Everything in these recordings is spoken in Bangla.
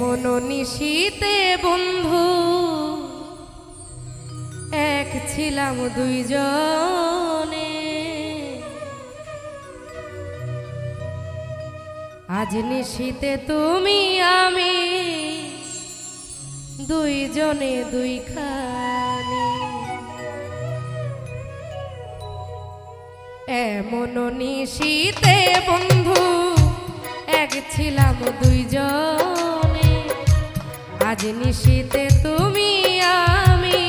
এমন নিশীতে বন্ধু। এক ছিলাম দুইজনে। আজ নিশীতে তুমি, আমি দুইজনে দুইখানি। এমন নিশীতে বন্ধু আজ নিশিতে তুমি, আমি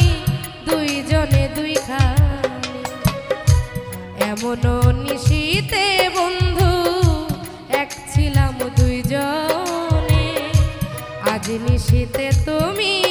দুইজনে দুইখানি। এমন নিশিতে বন্ধু, এক ছিলাম দুইজনে। আজ নিশিতে তুমি